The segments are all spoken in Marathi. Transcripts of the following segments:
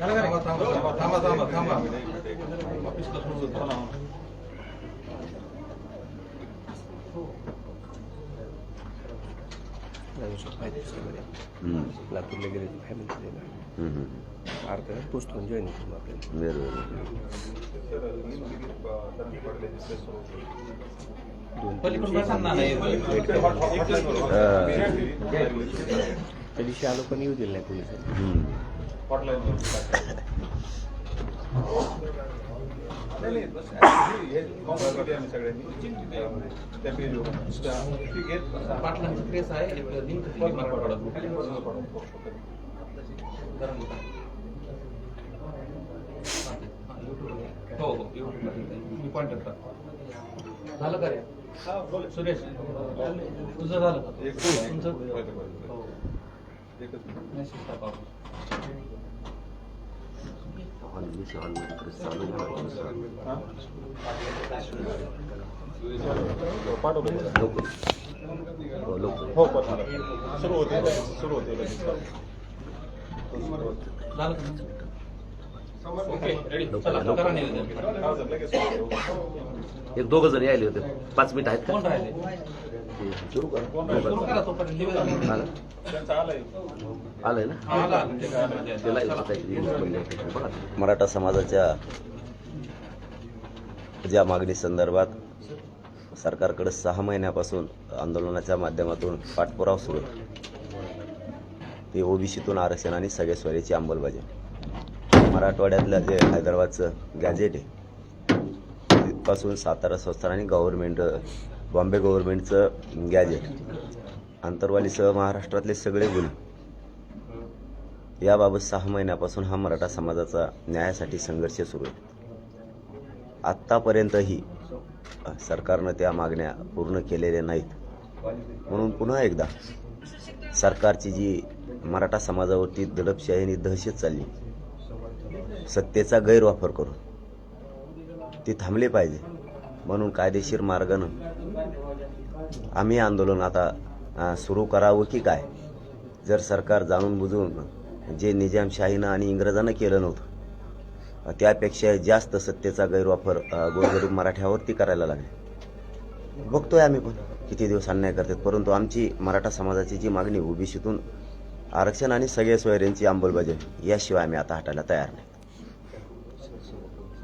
थांबा थांबा थांबा थांबा थांबा लातूरला गेले फॅमिली अर्धा तास पोचतो जॉईन होतो आपल्याला. दोन त्या दिवशी आलो पण येऊ दिलं नाही पोलिसांनी पाटलांची हो हो मी कॉन्टॅक्ट झालं का रे? सुरेश तुझं झालं का तुमचं हो मेसेज टाका आपण. हो पण सुरू होते सुरू होते झालं का तुमचं? एक दोघ जण यायले होते. पाच मिनिट आहेत का? सुरू आलंय. ना. बघा. मराठा समाजाच्या ज्या मागणी संदर्भात सरकारकडे सहा महिन्यापासून आंदोलनाच्या माध्यमातून पाठपुरावा सुरू आहे. ते ओबीसीतून आरक्षण आणि सगळ्या स्वरीची अंमलबजावणी. मराठवाड्यातलं जे हैदराबादचं गॅजेट आहे तिथपासून सातारा संस्थान आणि गव्हर्नमेंट बॉम्बे गव्हर्नमेंटचं गॅजेट आंतरवालीसह महाराष्ट्रातले सगळे गुन्हे. याबाबत सहा महिन्यापासून हा मराठा समाजाचा न्यायासाठी संघर्ष सुरू आहे. आत्तापर्यंतही सरकारनं त्या मागण्या पूर्ण केलेल्या नाहीत. म्हणून पुन्हा एकदा सरकारची जी मराठा समाजावरती दडपशाही आणि दहशत चालली सत्तेचा गैरवापर करून. ती थांबली पाहिजे. म्हणून कायदेशीर मार्गानं आम्ही आंदोलन आता सुरू करावं की काय? जर सरकार जाणून बुजून जे निजामशाहीनं आणि इंग्रजानं केलं नव्हतं त्यापेक्षा जास्त सत्तेचा गैरवापर गोरगरीब मराठ्यावरती करायला लागले. बघतोय आम्ही पण किती दिवस अन्याय करतात. परंतु आमची मराठा समाजाची जी मागणी ओबीसीतून आरक्षण आणि सगळ्या सोयऱ्यांची अंमलबजावणी याशिवाय आम्ही आता हटायला तयार नाही.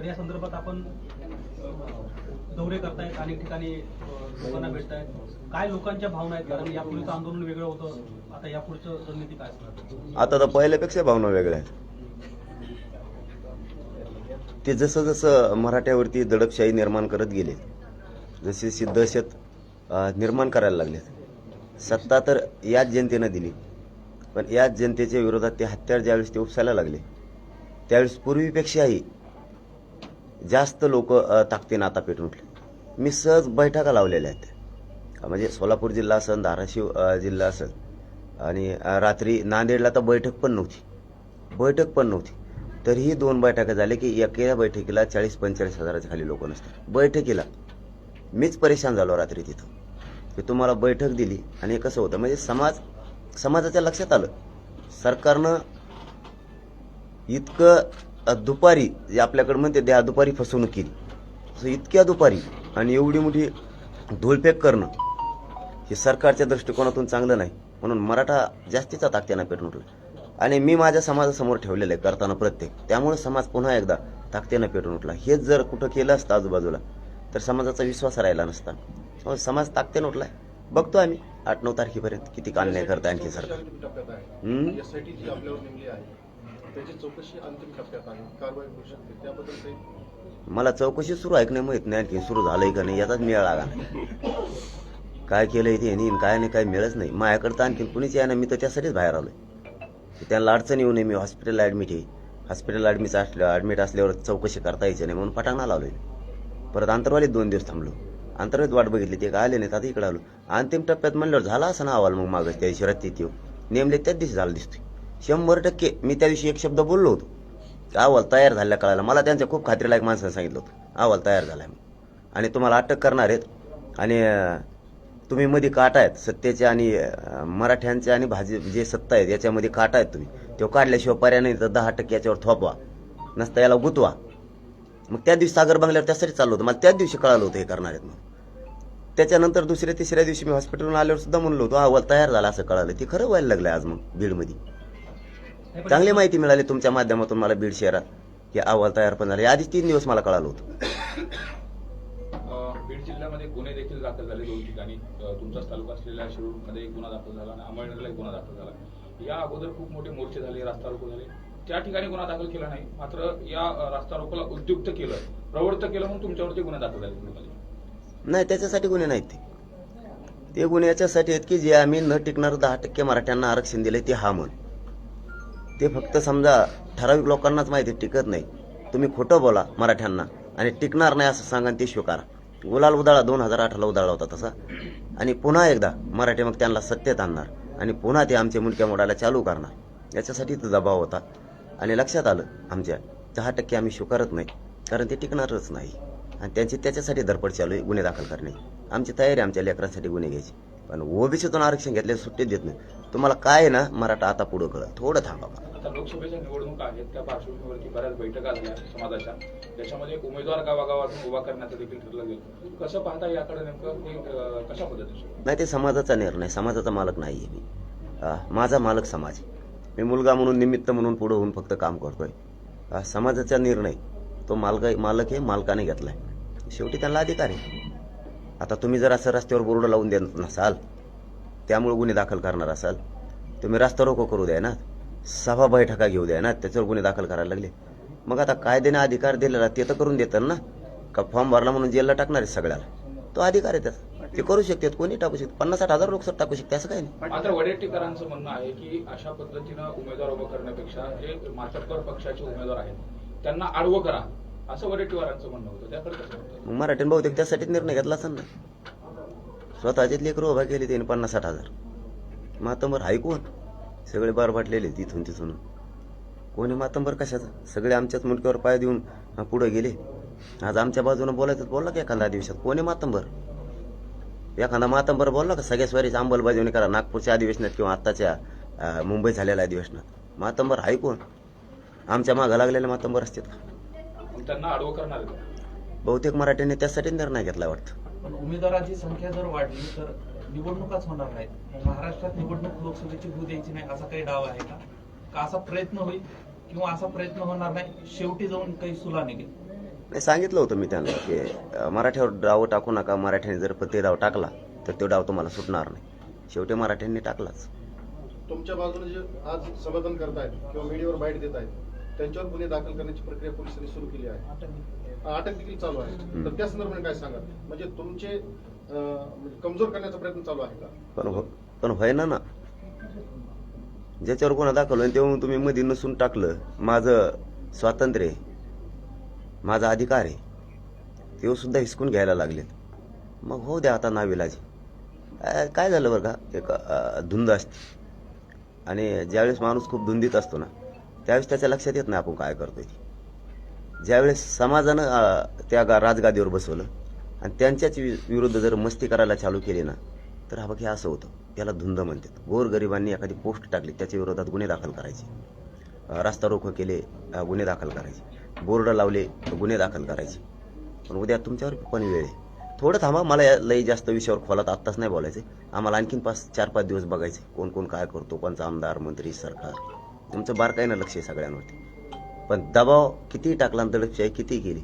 तर या संदर्भात आपण दौरे करतायत अनेक ठिकाणी लोकांना भेटतायत. काय लोकांच्या भावना आहेत? कारण यापूर्वीचं आंदोलन वेगळं होतं. आता यापुढचं रणनीती काय असणार? आता तर पहिल्यापेक्षा भावना वेगळ्या आहेत. ते जसं जसं मराठ्यावरती दडपशाही निर्माण करत गेले जसे सिद्धशत निर्माण करायला लागले सत्ता तर याच जनतेनं दिली पण याच जनतेच्या विरोधात ते हत्यार ज्यावेळेस ते उपसायला लागले त्यावेळेस पूर्वीपेक्षाही जास्त लोक ताकदीनं आता पेटून उठले. मी सहज बैठका लावलेल्या आहेत. म्हणजे सोलापूर जिल्हा असेल धाराशिव जिल्हा असेल आणि रात्री नांदेडला तर बैठक पण नव्हती. बैठक पण नव्हती. तरीही दोन बैठका झाल्या की एका बैठकीला चाळीस पंचेचाळीस हजाराच्या खाली लोक नसतात. बैठकीला. मीच परेशान झालो रात्री तिथं. की तुम्हाला बैठक दिली आणि कसं होतं? म्हणजे समाज समाजाच्या लक्षात आलं. सरकारनं इतकं दुपारी जे आपल्याकडे म्हणते द्या दुपारी फसवणूक केली. इतक्या दुपारी आणि एवढी मोठी धोलफेक करणं हे सरकारच्या दृष्टिकोनातून चांगलं नाही. म्हणून मराठा जास्तीचा ताकदीनं पेटून उठला. आणि मी माझ्या समाजासमोर ठेवलेलं आहे करताना प्रत्येक. त्यामुळे समाज पुन्हा एकदा ताकदीनं पेटून उठला. हेच जर कुठं केलं असतं आजूबाजूला तर समाजाचा विश्वास राहिला नसता. त्यामुळे समाज उठला उठलाय. बघतो आम्ही आठ नऊ तारखेपर्यंत किती अन्याय करता आणखी सरकार. त्याची चौकशी अंतिम टप्प्यात आहे. कारवाई होऊ शकते. त्याबद्दल काही मला चौकशी सुरू आहे की नाही माहीत नाही. आणखी सुरू झालंय का नाही याचाच मेळ लागा नाही काय केलंय ते आणि काय नाही काय मिळत नाही. माझ्याकडं तर आणखी कुणीच या मी तर त्यासाठीच बाहेर आलोय. त्यांना अडचण येऊ नये. मी हॉस्पिटलला ॲडमिट आहे. हॉस्पिटलला ॲडमिट असल्या ॲडमिट असल्यावर चौकशी करता यायची नाही म्हणून फटाकणा लावलोय परत अंतरवालीत दोन दिवस थांबलो. अंतर्वालीत वाट बघितली. ते काय आले नाही आता इकडे आलो. अंतिम टप्प्यात म्हणल्यावर झाला असं ना अहवाल मग मागं. त्या दिवशी रात्री येऊ नेमले त्याच दिवशी झालं दिसतोय. शंभर टक्के. मी त्या दिवशी एक शब्द बोललो होतो. की अहवाल तयार झाल्या कळायला मला त्यांच्या खूप खात्रीलायक माणसानं सांगितलं होतं. अहवाल तयार झाला म्हणून. आणि तुम्हाला अटक करणार आहेत. आणि तुम्ही मध्ये काटा आहेत. सत्तेचे आणि मराठ्यांचे आणि भाजी जे सत्ता आहेत याच्यामध्ये काटा आहेत तुम्ही. तो काढल्याशिवाय पर्याय नाही. तर दहा टक्के याच्यावर थोपवा. नसता याला गुतवा. मग त्या दिवशी सागर बंगल्यावर त्यासाठी चाललो होतं. मला त्याच दिवशी कळालं होतं हे करणार आहेत मग त्याच्यानंतर दुसऱ्या तिसऱ्या दिवशी मी हॉस्पिटलवरून आल्यावर सुद्धा म्हणलो होतो अहवाल तयार झाला असं कळालं. ते खरं व्हायला लागलं आज मग बीडमध्ये. चांगली माहिती मिळाली तुमच्या माध्यमातून मला बीड शहरात. की अहवाल तयार पण झाले. आधीच तीन दिवस मला कळालं होतं. बीड जिल्ह्यामध्ये गुन्हे देखील दाखल झाले दोन ठिकाणी. तुमचाच तालुका असलेल्या शिरूरमध्ये एक गुन्हा दाखल झाला आणि अंमळनेरला एक गुन्हा दाखल झाला. या अगोदर खूप मोठे मोर्चे झाले रास्ता रोको झाले. त्या ठिकाणी गुन्हा दाखल केला नाही. मात्र या रास्ता रोकोला उद्युक्त केलं प्रवृत्त केलं म्हणून तुमच्यावरती गुन्हे दाखल झाले. नाही त्याच्यासाठी गुन्हे नाहीत ते. ते गुन्हे याच्यासाठी आहेत की जे आम्ही न टिकणार दहा टक्के मराठ्यांना आरक्षण दिले ते हा म्हण. ते फक्त समजा ठराविक लोकांनाच माहिती टिकत नाही. तुम्ही खोटं बोला मराठ्यांना आणि टिकणार नाही असं सांगा ते स्वीकारा. गुलाल उदाळा दोन हजार अठराला उदाळा होता तसा. आणि पुन्हा एकदा मराठी मग त्यांना सत्तेत आणणार आणि पुन्हा ते आमचे मुलक्या मोडायला चालू करणार. याच्यासाठी तो दबाव होता. आणि लक्षात आलं आमच्या दहा टक्के आम्ही स्वीकारत नाही कारण ते टिकणारच नाही. आणि त्यांची त्याच्यासाठी धडपड चालू आहे गुन्हे दाखल करणे. आमची तयारी आमच्या लेकरांसाठी गुन्हे घ्यायची. पण ओबीसीतून आरक्षण घेतल्यास सुट्टी देत नाही. तुम्हाला काय आहे ना मराठा आता पुढं कळत थोडं थांबा. आता लोकसभेच्या निवडणुका आहेत त्या पार्श्वभूमीवरती बऱ्याच बैठका झाल्या समाजाच्या. त्याच्यामध्ये एक उमेदवार गावागावातून उभा करण्याचं देखील ठरलं गेलं. कसं पाहता याकडे नेमकं कशा पद्धतीने? नाही ते समाजाचा निर्णय समाजाचा मालक नाही आहे मी माझा मालक समाज. मी मुलगा म्हणून निमित्त म्हणून पुढं होऊन फक्त काम करतोय. समाजाचा निर्णय तो मालक मालक आहे मालकाने घेतलाय. शेवटी त्यांना अधिकार आहे. आता तुम्ही जर असं रस्त्यावर बोर्ड लावून देत नसाल त्यामुळे गुन्हे दाखल करणार असाल. तुम्ही रस्ता रोको करू द्या ना. सभा बैठका घेऊ द्या ना. त्याच्यावर गुन्हे दाखल करायला लागले. मग आता कायद्याने अधिकार दिलेला ते तर करून देतात ना. का फॉर्म भरला म्हणून जेलला टाकणार आहे सगळ्याला? तो अधिकार आहे त्याचा. ते करू शकतात. कोणी टाकू शकते? पन्नास साठ हजार लोक टाकू शकते असं काही नाही. मात्र वडेट्टीकरांचं म्हणणं आहे की अशा पद्धतीनं उमेदवार उभं करण्यापेक्षा जे पक्षाचे उमेदवार आहेत. त्यांना आडवं करा. असं वडेट्टीवारांचं म्हणणं होतं. त्याकडे मग मराठीने बहुतेक त्यासाठीच निर्णय घेतला असेल ना. स्वतःचेच लेकरं उभा केले त्याने पन्नास साठ हजार मातंबर ऐकून सगळे बार फाटलेले तिथून तिथून. कोणी मातंबर कशाचं? सगळे आमच्याच मुंडक्यावर पाय देऊन पुढे गेले. आज आमच्या बाजूनं बोलायचं बोलला का एखादा दिवसात कोणी मातंबर? एखादा मातंबर बोलला का? सगळ्या स्वारीची अंमलबजावणी करा. नागपूरच्या अधिवेशनात किंवा आत्ताच्या अं, मुंबईत झालेल्या अधिवेशनात मातंबर ऐकून आमच्या मागं लागलेले मातंबर असतात का? त्यांना आडवं करणार? बहुतेक मराठ्यांनी त्यासाठी निर्णय घेतला वाटतं. पण उमेदवारांची संख्या जर वाढली तर निवडणुकाच होणार नाहीत. महाराष्ट्रात निवडणूक लोकसभेची होऊ द्यायची नाही असा काही डाव आहे का? का असा प्रयत्न होईल किंवा असा प्रयत्न होणार नाही शेवटी जाऊन काही सुला निघेल? नाही सांगितलं होतं मी त्यांना की मराठ्यावर डाव टाकू नका मराठ्याने जर ते डाव टाकला तर तो डाव तुम्हाला सुटणार नाही. शेवटी मराठ्यांनी टाकलाच. तुमच्या बाजूने जे आज समाधान करतायत किंवा मीडियावर बाईट देत आहेत त्यांच्यावर गुन्हे दाखल करण्याची प्रक्रिया पोलिसांनी सुरू केली आहे. अटक देखील चालू आहे. तर त्या संदर्भाने काय सांगा म्हणजे तुमचे म्हणजे कमजोर करण्याचा प्रयत्न चालू आहे का? पण हो पण व्हायना ना. ज्याच्यावर कोणा दाखवलं तेव्हा तुम्ही मध्ये नसून टाकलं. माझं स्वातंत्र्य माझा अधिकार आहे. तेव्हा सुद्धा हिसकून घ्यायला लागलेत. मग हो द्या आता नाविलाजी काय झालं बरं का? एक धुंद असते. आणि ज्यावेळेस माणूस खूप धुंदीत असतो ना त्यावेळेस त्याच्या लक्षात येत नाही आपण काय करतोय ते. ज्यावेळेस समाजानं त्या गा राजगादीवर बसवलं आणि त्यांच्याच वि- विरुद्ध जर मस्ती करायला चालू केली ना तर हा बघ हे असं होतं. याला धुंद म्हणतात. गोरगरिबांनी एखादी पोस्ट टाकली त्याच्या विरोधात गुन्हे दाखल करायचे. अं, रास्ता केले गुन्हे दाखल करायचे. बोर्ड लावले तर गुन्हे दाखल करायचे. पण उद्या तुमच्यावर पण वेळ आहे. थोडं थांबा मला या लई जास्त विषयावर खोलात आत्ताच नाही बोलायचे. आम्हाला आणखीन पाच चार पाच दिवस बघायचे. कोण कोण काय करतो कोणचा आमदार मंत्री सरकार. तुमचं बारकाईनं लक्ष आहे सगळ्यांवरती. पण दबाव किती टाकला आणि दडपशाही किती केली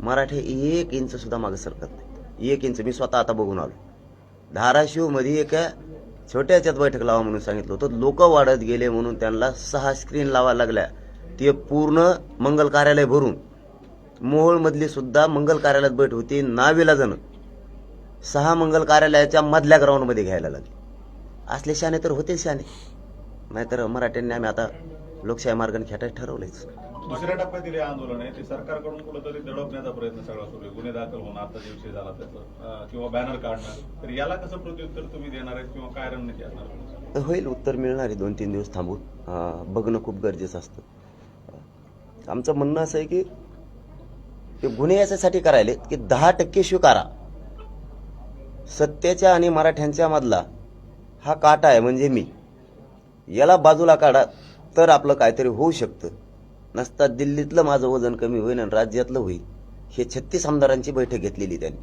मराठी एक इंच सुद्धा मागे सरकत नाही एक इंच मी स्वतः आता बघून आलो धाराशिवमध्ये एका छोट्या याच्यात बैठक लावा म्हणून सांगितलं होतं. लोक वाढत गेले म्हणून त्यांना सहा स्क्रीन लावा लागल्या. ते पूर्ण मंगल कार्यालय भरून मोहोळमधली सुद्धा मंगल कार्यालयात बैठ होती नावेला जण. सहा मंगल कार्यालयाच्या मधल्या ग्राउंडमध्ये घ्यायला लागले. असले शाने तर होते शाने नाहीतर मराठ्यांनी आम्ही आता लोकशाही मार्गाने खेटायचं ठरवलंच दुसऱ्या टप्प्यातील हे आंदोलन आहे. ते सरकारकडून कुठेतरी दडपण्याचा प्रयत्न सगळा सुरू आहे. गुन्हे दाखल होणं आता जे विषय झाला त्याचं किंवा बॅनर काढणं तर याला कसं प्रत्युत्तर तुम्ही देणार आहेत किंवा काय रणनीती असणार? होईल उत्तर मिळणार आहे. दोन तीन दिवस थांबून. बघणं खूप गरजेचं असतं. आमचं म्हणणं असं आहे की ते गुन्हे याच्यासाठी करायले की दहा टक्के स्वीकारा. सत्तेच्या आणि मराठ्यांच्या मधला हा काटा आहे म्हणजे मी. याला बाजूला काढा तर आपलं काहीतरी होऊ शकतं. नसता दिल्लीतलं माझं वजन कमी होईल आणि राज्यातलं होईल. हे छत्तीस आमदारांची बैठक घेतलेली त्यांनी.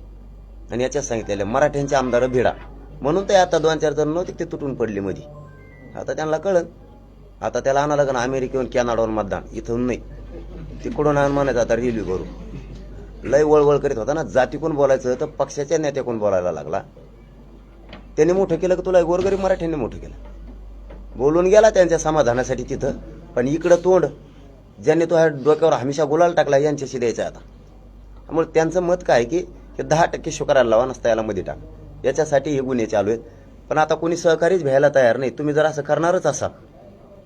आणि याच्यात सांगितलेलं मराठ्यांचे आमदार भिडा. म्हणून ते आता दोन चार जण नव्हते ते तुटून पडले मध्ये आता त्यांना कळन आता त्याला आणायला लागण अमेरिकेहून कॅनडाहून मतदान. इथून नाही. तिकडून आण म्हणायचं आता रिव्ह्यू करू. लय वळवळ करीत होता ना जातीकून बोलायचं तर पक्षाच्या नेत्याकून बोलायला लागला? त्याने मोठं केलं की तुला? गोरगरीब मराठ्यांनी मोठं केलं. बोलून गेला त्यांच्या समाधानासाठी तिथं. पण इकडं तोंड ज्यांनी तो ह्या डोक्यावर हमेशा गुलाल टाकला यांच्याशी द्यायचा आता. त्यामुळे त्यांचं मत काय की हे दहा टक्के शुक्राला लावा नसता याला मध्ये टाक. याच्यासाठी हे गुन्हे चालू आहेत. पण आता कोणी सहकारीच भ्यायला तयार नाही. तुम्ही जर असं करणारच असाल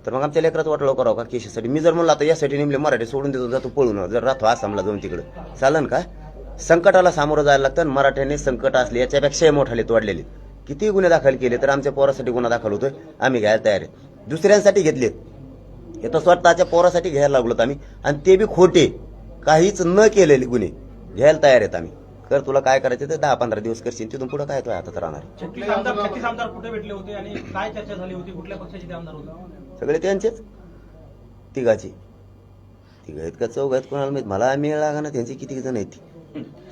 तर मग आमच्या लेकरात वाटलं करावं का केशीसाठी? मी जर म्हणलं आता यासाठी नेमले मराठी सोडून देतो जातो पळून. जर राहतो आसामला जाऊन तिकडं. चालन का? संकटाला सामोरं जायला लागतं आणि मराठ्याने संकट असले याच्यापेक्षाही मोठाले तोडलेले. किती गुन्हे दाखल केले तर आमच्या पोरासाठी गुन्हा दाखल होतोय? आम्ही घ्यायला तयार आहे. दुसऱ्यांसाठी घेतलेत. हे तर स्वतःच्या पोरासाठी घ्यायला लागलोत आम्ही. आणि ते बी खोटे. काहीच न केलेले गुन्हे. घ्यायला तयार आहेत आम्ही. कर तुला काय करायचं ते दहा पंधरा दिवस करशील. तिथून पुढे काय तो आता राहणार? आणि सगळे त्यांचेच? तिघाची. तिघ आहेत का चौघ आहेत कोणाला माहीत? मला मिळ लागा ना त्यांची किती जण आहेत ती.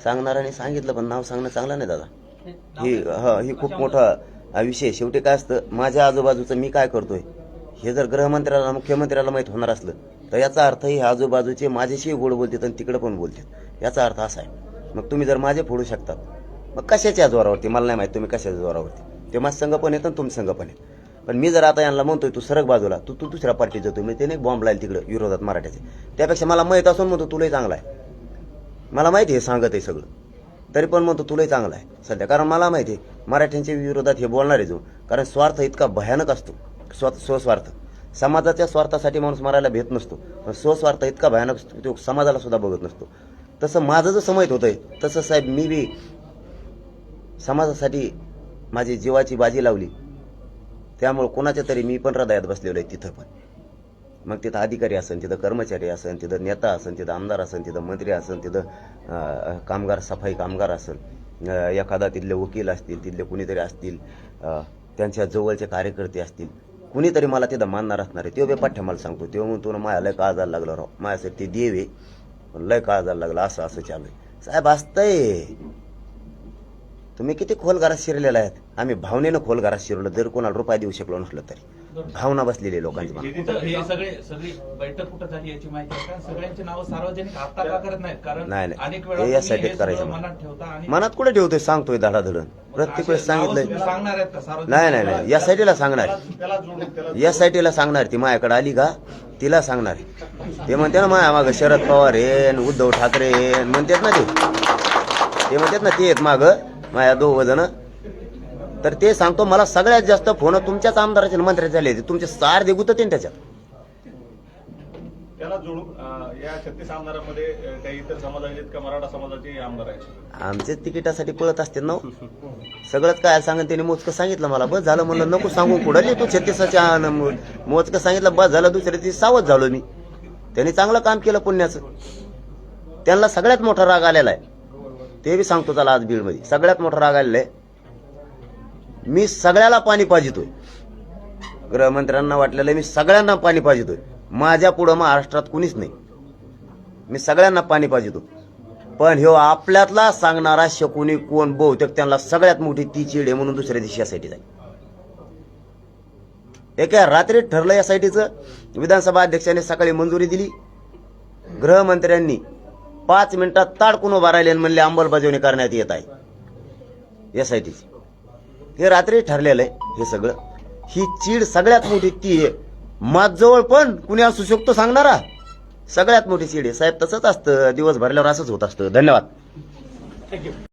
सांगणाऱ्याने सांगितलं पण नाव सांगणं चांगलं नाही दादा. ही हा ही खूप मोठा हा विषय आहे. शेवटी काय असतं माझ्या आजूबाजूचं मी काय करतोय हे जर गृहमंत्र्याला मुख्यमंत्र्याला माहीत होणार असलं तर याचा अर्थ हे आजूबाजूचे माझ्याशी गोड बोलतात आणि तिकडे पण बोलतात. याचा अर्थ असा आहे. मग तुम्ही जर माझे फोडू शकतात मग कशाच्या जोरावरती? मला नाही माहिती तुम्ही कशाच्या जोरावरती. ते माझं संघ पण येतं तुमचं संघ पण येत. पण मी जर आता यांना म्हणतोय तू सरक बाजूला तू तू दुसऱ्या पार्टीत जातो मी ते नाही बॉम्ब लाईल तिकडं विरोधात मराठ्याचे. त्यापेक्षा मला माहीत असून म्हणतो तुलाही चांगला आहे. मला माहिती आहे सांगत आहे सगळं. तरी पण म्हणतो तुलाही चांगला आहे. सध्या कारण मला माहिती आहे मराठ्यांच्या विरोधात हे बोलणार आहे जो कारण स्वार्थ इतका भयानक असतो. स्व स्वस्वार्थ. समाजाच्या स्वार्थासाठी माणूस मारायला भेट नसतो. पण स्वस्वार्थ इतका भयानक असतो तो समाजाला सुद्धा बघत नसतो. तसं माझं जसं माहीत होतंय तसं साहेब मी बी समाजासाठी माझी जीवाची बाजी लावली. त्यामुळं कोणाच्या तरी मी पण हृदयात बसलेलो आहे तिथं पण. मग तिथं अधिकारी असेल तिथं कर्मचारी असेल तिथं नेता असेल तिथं आमदार असेल तिथं मंत्री असेल तिथं कामगार सफाई कामगार असेल एखादा तिथले वकील असतील तिथले कुणीतरी असतील त्यांच्या जवळचे कार्यकर्ते असतील कुणीतरी मला तिथं मानणार असणार आहे. बे पाठ्या मला सांगतो. तेव्हा म्हणून तुला माया लय काळजाला लागलं राव. माझ्यासाठी ते देव आहे पण लय काळजाला लागलं. असं असं चालू आहे. साहेब असतंय. तुम्ही किती खोल घरात शिरलेला आहेत. आम्ही भावनेनं खोल घरात शिरलो. जर कोणाला रुपये देऊ शकलो नसलो तरी. भावना बसलेली लोकांची मनात. तर हे सगळे सगळी बैठक कुठं झाली याची माहिती आहे का? सगळ्यांची नावं सार्वजनिक आता का करत नाहीत? कारण नाही, हे यासाठी हे करायचं. मनात कुठे ठेवतोय? सांगतोय धडाधडण प्रत्येक वेळेस सांगितलंय. नाही नाही नाही. या साईडला सांगणार. या साईडला सांगणार. ती माझ्याकडे आली का? तिला सांगणार. ते म्हणते ना माया माग शरद पवार न उद्धव ठाकरे आहे, न म्हणतात ना ते. ते म्हणतात ना ते आहेत माग. माया दोघ जण तर ते सांगतो मला सगळ्यात जास्त फोन तुमच्याच आमदाराचे मंत्र्याचे झाले होते. तुमचे सार दे गुतते ना त्याच्यात. त्याला जोडून अं, या छत्तीस आमदारांमध्ये अं, काही इतर समाज आहेत का? मराठा समाजाचे आमदार आहेत. आमचे तिकिटासाठी पळत असते ना हो. सगळंच काय सांगत त्याने मोजकं सांगितलं मला. बस झालं म्हणलं नको सांगू कुठं तू छत्तीसाच्या मोजकं सांगितलं बस झालं दुसऱ्या दिवशी सावध झालो मी. त्यांनी चांगलं काम केलं पुण्याचं. त्यांना सगळ्यात मोठा राग आलेला आहे. ते बी सांगतो त्याला आज बीडमध्ये. सगळ्यात मोठा राग आलेला आहे. मी सगळ्याला पाणी पाजितोय. गृहमंत्र्यांना वाटलेलं मी सगळ्यांना पाणी पाजितोय. माझ्या पुढं महाराष्ट्रात कुणीच नाही. मी सगळ्यांना पाणी पाजितो पण ह्यो आपल्यातला सांगणारा शकुनी कोण बहुतेक त्यांना सगळ्यात मोठी ती चीड आहे म्हणून दुसऱ्या दिवशी यासाठी जाईल. एका रात्री ठरलं यासाठीचं विधानसभा अध्यक्षांनी सकाळी मंजुरी दिली. गृहमंत्र्यांनी पाच मिनिटात ताडकून उभा राहिले आणि म्हणले अंमलबजावणी करण्यात येत आहे. यासाठीची हे रात्री ठरलेलं आहे हे सगळं. ही चीड सगळ्यात मोठी ती आहे. माझजवळ पण कुणी असू शकतो सांगणारा? सगळ्यात मोठी चीड आहे. साहेब तसंच असतं. दिवस भरल्यावर असंच होत असतं. धन्यवाद.